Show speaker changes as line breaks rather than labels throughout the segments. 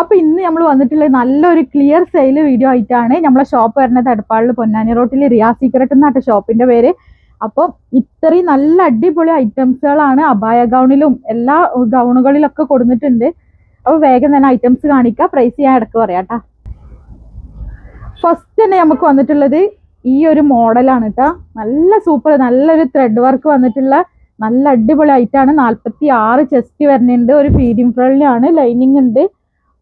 അപ്പൊ ഇന്ന് നമ്മൾ വന്നിട്ടുള്ള നല്ലൊരു ക്ലിയർ സെയിൽ വീഡിയോ ആയിട്ടാണ് നമ്മളെ ഷോപ്പ് വരുന്നത്. എടപ്പാളിൽ പൊന്നാനി റോട്ടിൽ റിയാ സീക്രട്ട് എന്നാട്ട് ഷോപ്പിന്റെ പേര്. അപ്പോൾ ഇത്രയും നല്ല അടിപൊളി ഐറ്റംസുകളാണ് അബായ ഗൗണിലും എല്ലാ ഗൗണുകളിലൊക്കെ കൊടുത്തിട്ടുണ്ട്. അപ്പോൾ വേഗം തന്നെ ഐറ്റംസ് കാണിക്കാം. പ്രൈസ് ഞാൻ ഇടയ്ക്ക് പറയാട്ടാ ഫസ്റ്റ് തന്നെ നമുക്ക് വന്നിട്ടുള്ളത് ഈ ഒരു മോഡലാണ് കേട്ടോ നല്ല സൂപ്പർ നല്ലൊരു ത്രെഡ് വർക്ക് വന്നിട്ടുള്ള നല്ല അടിപൊളി ആയിട്ടാണ് നാൽപ്പത്തി ആറ് ചെസ്റ്റ് വരുന്നുണ്ട്. ഒരു ഫീഡിങ് ഫ്രണ്ടിലാണ് ലൈനിങ് ഉണ്ട്.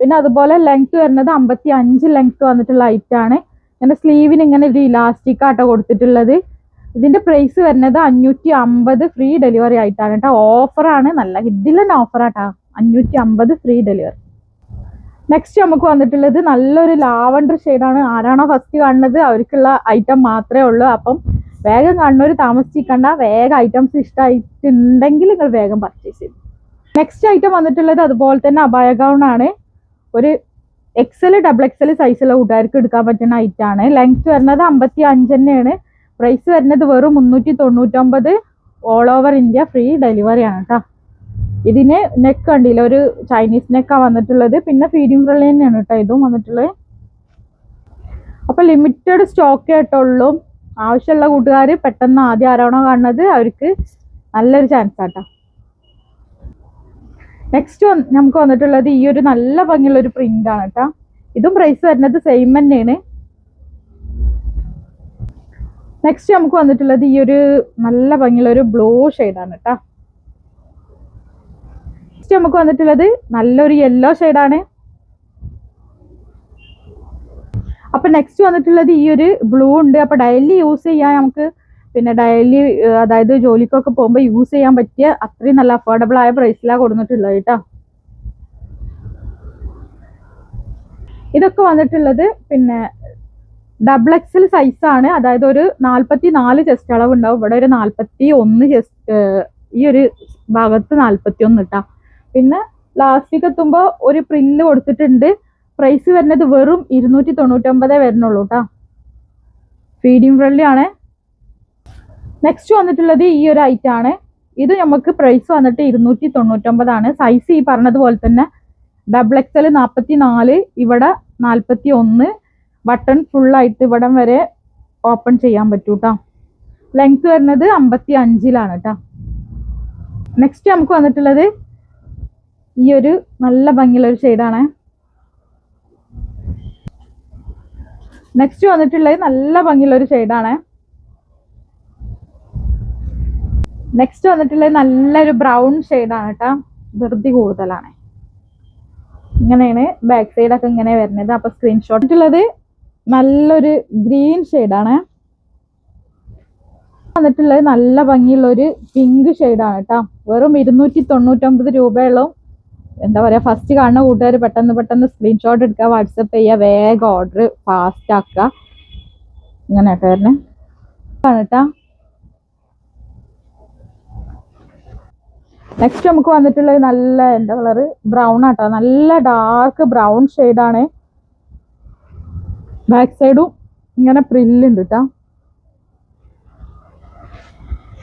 പിന്നെ അതുപോലെ ലെങ്ത് വരുന്നത് അമ്പത്തി അഞ്ച് ലെങ്ത് വന്നിട്ടുള്ള ഐറ്റാണ് ഇങ്ങനെ സ്ലീവിന് ഇങ്ങനെ ഒരു ഇലാസ്റ്റിക് ആട്ടോ കൊടുത്തിട്ടുള്ളത്. ഇതിന്റെ പ്രൈസ് വരുന്നത് അഞ്ഞൂറ്റി അമ്പത് ഫ്രീ ഡെലിവറി ആയിട്ടാണ് കേട്ടോ. ഓഫറാണ് നല്ല ഇതിലെന്നെ ഓഫറാട്ടാ അഞ്ഞൂറ്റി അമ്പത് ഫ്രീ ഡെലിവറി നെക്സ്റ്റ് നമുക്ക് വന്നിട്ടുള്ളത് നല്ലൊരു ലാവണ്ടർ ഷെയ്ഡാണ് ആരാണോ ഫസ്റ്റ് കാണുന്നത് അവർക്കുള്ള ഐറ്റം മാത്രമേ ഉള്ളൂ. അപ്പം വേഗം കാണുന്നവർ താമസിക്കണ്ട വേഗം ഐറ്റംസ് ഇഷ്ടമായിട്ടുണ്ടെങ്കിൽ നിങ്ങൾ വേഗം പർച്ചേസ് ചെയ്തു നെക്സ്റ്റ് ഐറ്റം വന്നിട്ടുള്ളത് അതുപോലെ തന്നെ അബായ ഗൗൺ ആണ്. ഒരു എക്സൽ ഡബിൾ എക്സൽ സൈസുള്ള കൂട്ടുകാർക്ക് എടുക്കാൻ പറ്റുന്ന ഐറ്റം ആണ്. ലെങ്ത് വരുന്നത് അമ്പത്തി അഞ്ച് തന്നെയാണ്. പ്രൈസ് വരുന്നത് വെറും മുന്നൂറ്റി തൊണ്ണൂറ്റൊമ്പത് all over India free delivery ആണ് കേട്ടോ ഇതിന് നെക്ക് കണ്ടില്ല? ഒരു ചൈനീസ് നെക്കാണ് വന്നിട്ടുള്ളത്. പിന്നെ ഫീഡിങ് ഫ്രള്ളി തന്നെയാണ് കേട്ടോ ഇതും വന്നിട്ടുള്ളത്. അപ്പൊ ലിമിറ്റഡ് സ്റ്റോക്ക് ആയിട്ടുള്ളൂ. ആവശ്യമുള്ള കൂട്ടുകാർ പെട്ടെന്ന് ആദ്യം ആരാണോ കാണുന്നത് അവർക്ക് നല്ലൊരു ചാൻസ് ആട്ടോ നെക്സ്റ്റ് നമുക്ക് വന്നിട്ടുള്ളത് ഈ ഒരു നല്ല ഭംഗിയുള്ള ഒരു പ്രിന്റ് ആണ് കേട്ടോ ഇതും പ്രൈസ് വരുന്നത് സെയിം തന്നെയാണ്. നെക്സ്റ്റ് നമുക്ക് വന്നിട്ടുള്ളത് ഈ ഒരു നല്ല ഭംഗിയുള്ള ഒരു ബ്ലൂ ആണ് കേട്ടോ നെക്സ്റ്റ് നമുക്ക് വന്നിട്ടുള്ളത് നല്ലൊരു യെല്ലോ ഷെയ്ഡാണ് അപ്പൊ നെക്സ്റ്റ് വന്നിട്ടുള്ളത് ഈ ഒരു ബ്ലൂ ഉണ്ട്. അപ്പൊ ഡെയിലി യൂസ് ചെയ്യാൻ നമുക്ക് പിന്നെ ഡെയിലി അതായത് ജോലിക്കൊക്കെ പോകുമ്പോൾ യൂസ് ചെയ്യാൻ പറ്റിയ അത്രയും നല്ല അഫോർഡബിൾ ആയ പ്രൈസിലാണ് കൊടുത്തിട്ടുള്ളത് കേട്ടോ. ഇതൊക്കെ വന്നിട്ടുള്ളത് പിന്നെ ഡബിൾ എക്സൽ സൈസ് ആണ്. അതായത് ഒരു നാൽപ്പത്തി നാല് ചെസ്റ്റ് അളവ് ഉണ്ടാവും ഇവിടെ ഒരു നാൽപ്പത്തി ഒന്ന് ചെസ്റ്റ് ഈ ഒരു ഭാഗത്ത് നാൽപ്പത്തി ഒന്ന് ഇട്ടാ പിന്നെ ലാസ്റ്റിക് എത്തുമ്പോൾ ഒരു പ്രില്ല് കൊടുത്തിട്ടുണ്ട്. പ്രൈസ് വരുന്നത് വെറും ഇരുന്നൂറ്റി തൊണ്ണൂറ്റൊമ്പതേ വരുന്നുള്ളൂ കേട്ടോ ഫീഡിങ് ഫ്രണ്ട്ലി ആണ്. നെക്സ്റ്റ് വന്നിട്ടുള്ളത് ഈ ഒരു ഐറ്റം ആണ്. ഇത് നമുക്ക് പ്രൈസ് വന്നിട്ട് ഇരുന്നൂറ്റി തൊണ്ണൂറ്റൊമ്പതാണ് സൈസ് ഈ പറഞ്ഞതുപോലെ തന്നെ ഡബിൾ എക്സൽ നാൽപ്പത്തി നാല് ഇവിടെ നാൽപ്പത്തി ഒന്ന് ബട്ടൺ ഫുള്ളായിട്ട് ഇവിടം വരെ ഓപ്പൺ ചെയ്യാൻ പറ്റൂ കേട്ടോ ലെങ്ത് വരുന്നത് അമ്പത്തി അഞ്ചിലാണ് കേട്ടോ നെക്സ്റ്റ് നമുക്ക് വന്നിട്ടുള്ളത് ഈ ഒരു നല്ല ഭംഗിയുള്ള ഒരു ഷെയ്ഡാണ് നെക്സ്റ്റ് വന്നിട്ടുള്ളത് നല്ല ഭംഗിയുള്ള ഒരു ഷെയ്ഡാണ് നെക്സ്റ്റ് വന്നിട്ടുള്ളത് നല്ലൊരു ബ്രൗൺ ഷെയ്ഡാണ് കേട്ടോ ധൃതി കൂടുതലാണ്. ഇങ്ങനെയാണ് ബാക്ക് സൈഡൊക്കെ ഇങ്ങനെ വരുന്നത്. അപ്പൊ സ്ക്രീൻഷോട്ട് ഉള്ളത് നല്ലൊരു ഗ്രീൻ ഷെയ്ഡാണ് വന്നിട്ടുള്ളത് നല്ല ഭംഗിയുള്ള ഒരു പിങ്ക് ഷെയ്ഡാണ് കേട്ടോ വെറും ഇരുന്നൂറ്റി തൊണ്ണൂറ്റൊമ്പത് രൂപയുള്ള. എന്താ പറയാ ഫസ്റ്റ് കാണുന്ന കൂട്ടുകാർ പെട്ടെന്ന് പെട്ടെന്ന് സ്ക്രീൻഷോട്ട് എടുക്കുക വാട്സപ്പ് ചെയ്യുക വേഗം ഓർഡർ ഫാസ്റ്റ് ആക്കുക. ഇങ്ങനെ കേട്ടോ വരുന്നത് കേട്ടാ നെക്സ്റ്റ് നമുക്ക് വന്നിട്ടുള്ള നല്ല എന്താ കളറ് ബ്രൗൺ ആട്ടോ. നല്ല ഡാർക്ക് ബ്രൗൺ ആണ്. ബാക്ക് സൈഡും ഇങ്ങനെ പ്രില്ലുണ്ട് കേട്ടോ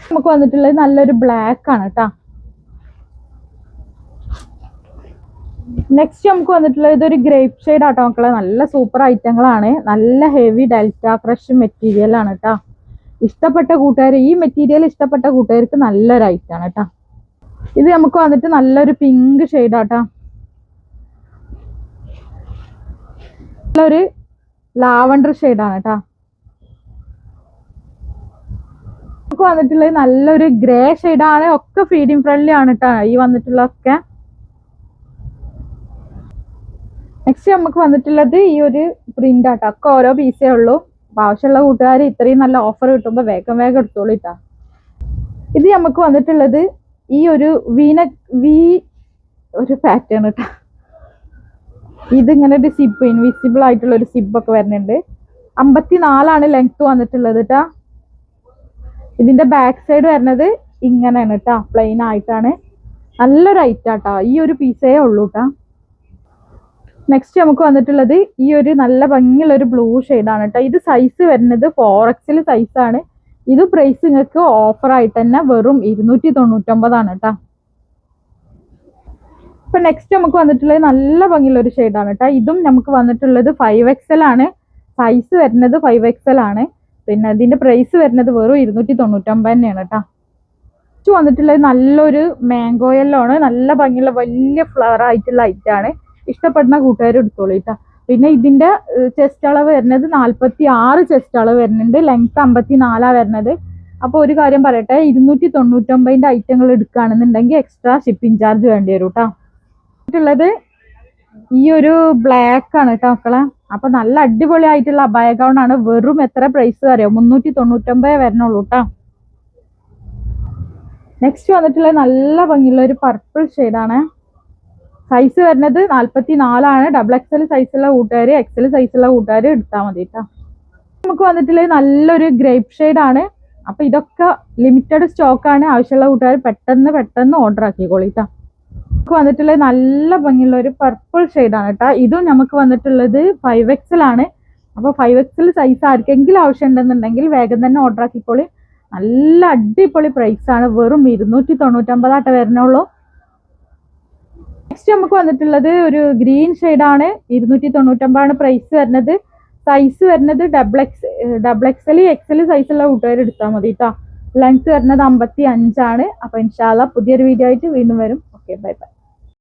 നമുക്ക് വന്നിട്ടുള്ളത് നല്ലൊരു ബ്ലാക്ക് ആണ് കേട്ടോ നെക്സ്റ്റ് നമുക്ക് വന്നിട്ടുള്ളത് ഇതൊരു ഗ്രേപ്പ് ഷെയ്ഡ് ആട്ടോ മക്കളെ. നല്ല സൂപ്പർ ഐറ്റങ്ങളാണ് നല്ല ഹെവി ഡെൽറ്റ ഫ്രഷ് മെറ്റീരിയൽ ആണ് കേട്ടോ ഇഷ്ടപ്പെട്ട കൂട്ടുകാർ ഈ മെറ്റീരിയൽ ഇഷ്ടപ്പെട്ട കൂട്ടുകാർക്ക് നല്ലൊരു ഐറ്റമാണ് കേട്ടോ ഇത് നമുക്ക് വന്നിട്ട് നല്ലൊരു പിങ്ക് ഷെയ്ഡാട്ടോ നല്ലൊരു ലാവണ്ടർ ഷെയ്ഡാണ് കേട്ടോ നമുക്ക് വന്നിട്ടുള്ളത് നല്ലൊരു ഗ്രേ ഷെയ്ഡാണ് ഒക്കെ ഫീഡിങ് ഫ്രണ്ട്ലി ആണ് കേട്ടോ ഈ വന്നിട്ടുള്ളതൊക്കെ. നെക്സ്റ്റ് നമുക്ക് വന്നിട്ടുള്ളത് ഈ ഒരു പ്രിന്റ് ആട്ടോ. ഒക്കെ ഓരോ പീസേ ഉള്ളൂ. ആവശ്യമുള്ള കൂട്ടുകാർ ഇത്രയും നല്ല ഓഫർ കിട്ടുമ്പോൾ വേഗം വേഗം എടുത്തോളൂ ഇത് നമുക്ക് വന്നിട്ടുള്ളത് ഈ ഒരു വീന വീ ഒരു പാറ്റേൺ കേട്ടോ ഇതിങ്ങനെ ഒരു സിബ് ഇൻവിസിബിൾ ആയിട്ടുള്ള ഒരു സിബ് ഒക്കെ വരുന്നുണ്ട്. അമ്പത്തിനാലാണ് ലെങ്ത് വന്നിട്ടുള്ളത് കേട്ടാ ഇതിന്റെ ബാക്ക് സൈഡ് വരുന്നത് ഇങ്ങനെയാണ് കേട്ടാ പ്ലെയിൻ ആയിട്ടാണ്. നല്ലൊരു ഐറ്റാട്ടോ ഈ ഒരു പീസേ ഉള്ളൂ കേട്ടാ നെക്സ്റ്റ് നമുക്ക് വന്നിട്ടുള്ളത് ഈ ഒരു നല്ല ഭംഗിയുള്ള ഒരു ബ്ലൂ ആണ് കേട്ടോ ഇത് സൈസ് വരുന്നത് ഫോർ എക്സിൽ സൈസാണ് ഇത് പ്രൈസ് നിങ്ങൾക്ക് ഓഫർ ആയിട്ട് തന്നെ വെറും ഇരുന്നൂറ്റി തൊണ്ണൂറ്റൊമ്പതാണ് കേട്ടോ ഇപ്പൊ നെക്സ്റ്റ് നമുക്ക് വന്നിട്ടുള്ളത് നല്ല ഭംഗിയുള്ള ഒരു ഷെയ്ഡാണ് കേട്ടോ ഇതും നമുക്ക് വന്നിട്ടുള്ളത് ഫൈവ് എക്സൽ ആണ്. സൈസ് വരുന്നത് ഫൈവ് എക്സൽ ആണ്. പിന്നെ ഇതിന്റെ പ്രൈസ് വരുന്നത് വെറും ഇരുന്നൂറ്റി തൊണ്ണൂറ്റൊമ്പത് തന്നെയാണ് കേട്ടോ നെക്സ്റ്റ് വന്നിട്ടുള്ളത് നല്ലൊരു മാംഗോ യെല്ലോ ആണ്. നല്ല ഭംഗിയുള്ള വലിയ ഫ്ലവർ ആയിട്ടുള്ള ഐറ്റാണ് ഇഷ്ടപ്പെടുന്ന കൂട്ടുകാർ എടുത്തോളൂ കേട്ടോ പിന്നെ ഇതിന്റെ ചെസ്റ്റ് അളവ് വരുന്നത് നാൽപ്പത്തി ആറ് ചെസ്റ്റ് അളവ് വരുന്നുണ്ട്. ലെങ്ത് അമ്പത്തി നാലാ വരുന്നത്. അപ്പോൾ ഒരു കാര്യം പറയട്ടെ ഇരുന്നൂറ്റി തൊണ്ണൂറ്റൊമ്പതിന്റെ ഐറ്റങ്ങൾ എടുക്കുകയാണെന്നുണ്ടെങ്കിൽ എക്സ്ട്രാ ഷിപ്പിംഗ് ചാർജ് വേണ്ടി വരും കേട്ടോ മറ്റുള്ളത് ഈ ഒരു ബ്ലാക്ക് ആണ് കേട്ടോ മക്കളെ. അപ്പോൾ നല്ല അടിപൊളി ആയിട്ടുള്ള അബായ ഗൗൺ ആണ്. വെറും എത്ര പ്രൈസ് അറിയാം? മുന്നൂറ്റി തൊണ്ണൂറ്റൊമ്പത് വരണുള്ളൂ കേട്ടോ നെക്സ്റ്റ് വന്നിട്ടുള്ള നല്ല ഭംഗിയുള്ള ഒരു പർപ്പിൾ ആണ്. സൈസ് വരുന്നത് നാൽപ്പത്തി നാലാണ് ഡബിൾ എക്സൽ സൈസുള്ള കൂട്ടുകാർ എക്സൽ സൈസുള്ള കൂട്ടുകാർ എടുത്താൽ മതി കേട്ടോ നമുക്ക് വന്നിട്ടുള്ളത് നല്ലൊരു ഗ്രേപ്പ് ആണ്. അപ്പൊ ഇതൊക്കെ ലിമിറ്റഡ് സ്റ്റോക്ക് ആണ്. ആവശ്യമുള്ള കൂട്ടുകാർ പെട്ടെന്ന് പെട്ടെന്ന് ഓർഡർ ആക്കിക്കോളി കേട്ടോ നമുക്ക് വന്നിട്ടുള്ളത് നല്ല ഭംഗിയുള്ള ഒരു പർപ്പിൾ ആണ് കേട്ടോ ഇതും നമുക്ക് വന്നിട്ടുള്ളത് ഫൈവ് എക്സൽ ആണ്. അപ്പോൾ ഫൈവ് എക്സൽ സൈസ് ആർക്കെങ്കിലും ആവശ്യം ഉണ്ടെന്നുണ്ടെങ്കിൽ വേഗം തന്നെ ഓർഡർ ആക്കിക്കോളി. നല്ല അടിപൊളി പ്രൈസ് ആണ്. വെറും ഇരുന്നൂറ്റി തൊണ്ണൂറ്റമ്പതായിട്ട് വരുന്നുള്ളൂ. നെക്സ്റ്റ് നമുക്ക് വന്നിട്ടുള്ളത് ഒരു ഗ്രീൻ ആണ്. ഇരുന്നൂറ്റി തൊണ്ണൂറ്റൊമ്പതാണ് പ്രൈസ് വരുന്നത് സൈസ് വരുന്നത് double X double XL XL സൈസുള്ള കൂട്ടുകാർ എടുത്താൽ മതി കേട്ടോ ലെങ്ത് വരുന്നത് അമ്പത്തി അഞ്ചാണ് അപ്പൊ ഇൻഷാല്ല പുതിയൊരു വീഡിയോ ആയിട്ട് വീണ്ടും വരും. Okay bye bye